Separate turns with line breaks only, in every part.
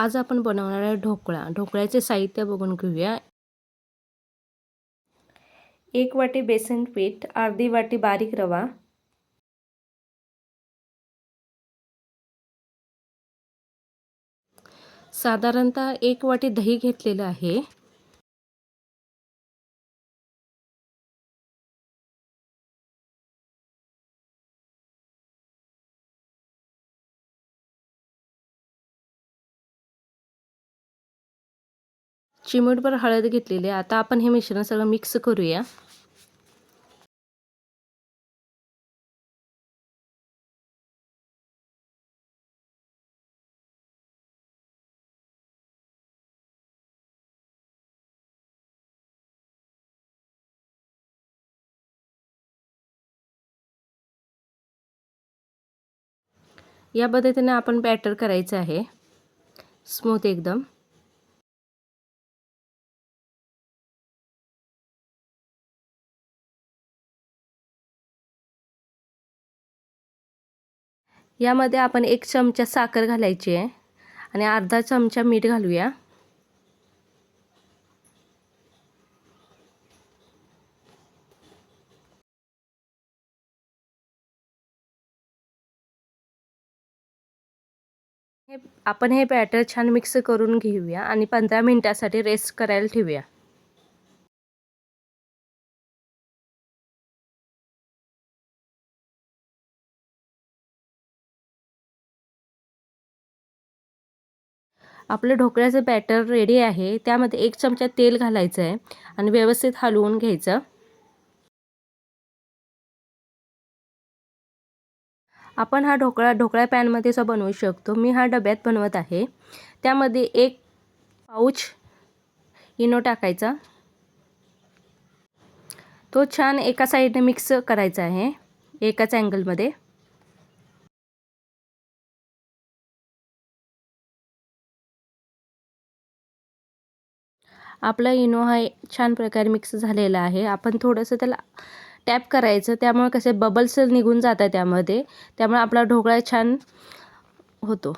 आज आपण बनवणार आहे ढोकळा. ढोकळ्याचे साहित्य बघून घेऊया. एक वाटी बेसन पीठ अर्धी वाटी बारीक रवा. साधारणतः एक वाटी दही घेतलेलं आहे. चिमूटभर हळद घेतलेली आहे. आता आपण हे मिश्रण सगळं मिक्स करूया. या पद्धतीने आपण बॅटर करायचं आहे. स्मूथ एकदम. यामध्ये आपण एक चमचा साखर घालायची आहे आणि अर्धा चमचा मीठ घालूया. हे आपण हे बॅटर छान मिक्स करून घेऊया आणि पंधरा मिनटासाठी रेस्ट करायला ठेवूया. आपलं ढोकळ्याचं बॅटर रेडी आहे. त्यामध्ये एक चमचा तेल घालायचं आहे आणि व्यवस्थित हलवून घ्यायचं. आपण हा ढोकळा ढोकळ्या पॅनमध्ये सुद्धा बनवू शकतो. मी हा डब्यात बनवत आहे. त्यामध्ये एक पाऊच इनो टाकायचा. तो छान एका साईडने मिक्स करायचा आहे. एकाच अँगलमध्ये आपला इनो हा छान प्रकारे मिक्स झालेला आहे. आपण थोडंसं त्याला टॅप करायचं त्यामुळे कसे बबल्स निघून जातात त्यामध्ये. त्यामुळे आपला ढोकळा छान होतो.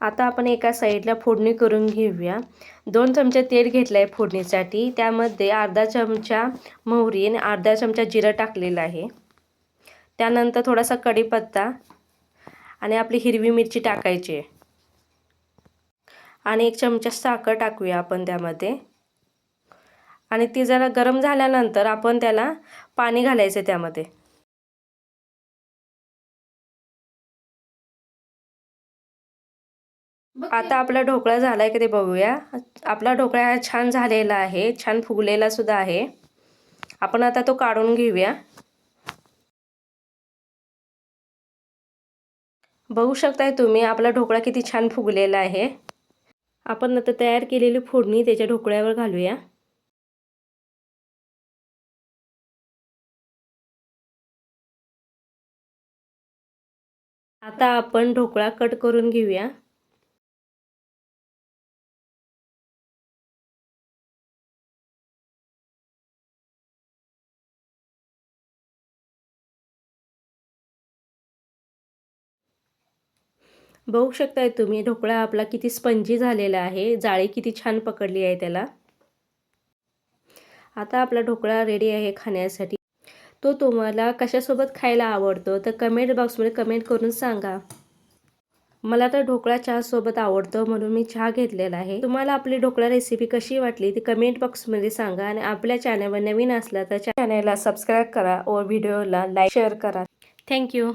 आता आपण एका साईडला फोडणी करून घेऊया. दोन चमचे तेल घेतलं आहे फोडणीसाठी. त्यामध्ये अर्धा चमचा मोहरी आणि अर्धा चमचा जिरं टाकलेला आहे. त्यानंतर थोडासा कढीपत्ता आणि आपली हिरवी मिरची टाकायची आहे. आणि एक चमचा साखर टाकूया आपण त्यामध्ये. आणि ती जरा गरम झाल्यानंतर आपण त्याला पाणी घालायचं त्यामध्ये. आता आपला ढोकळा झाला आहे की ते बघूया. आपला ढोकळा हा छान झालेला आहे छान फुगलेला सुद्धा आहे. आपण आता तो काढून घेऊया. बघू शकताय तुम्ही आपला ढोकळा किती छान फुगलेला आहे. आपण आता तयार केलेली फोडणी त्याच्या ढोकळ्यावर घालूया. आता आपण ढोकळा कट करून घेऊया. बघू शकताय तुम्ही ढोकळा आपला किती स्पंजी झालेला आहे जाळी किती छान पकडली आहे त्याला. आता आपला ढोकळा रेडी आहे खाण्यासाठी. तो तुम्हाला कशासोबत खायला आवडतो तर कमेंट बॉक्समध्ये कमेंट करून सांगा. मला तर ढोकळा चहासोबत आवडतो म्हणून मी चहा घेतलेला आहे. तुम्हाला आपली ढोकळा रेसिपी कशी वाटली ती कमेंट बॉक्समध्ये सांगा आणि आपल्या चॅनलवर नवीन असला तर चॅनलला सबस्क्राईब करा व व्हिडिओला लाईक शेअर करा. थँक्यू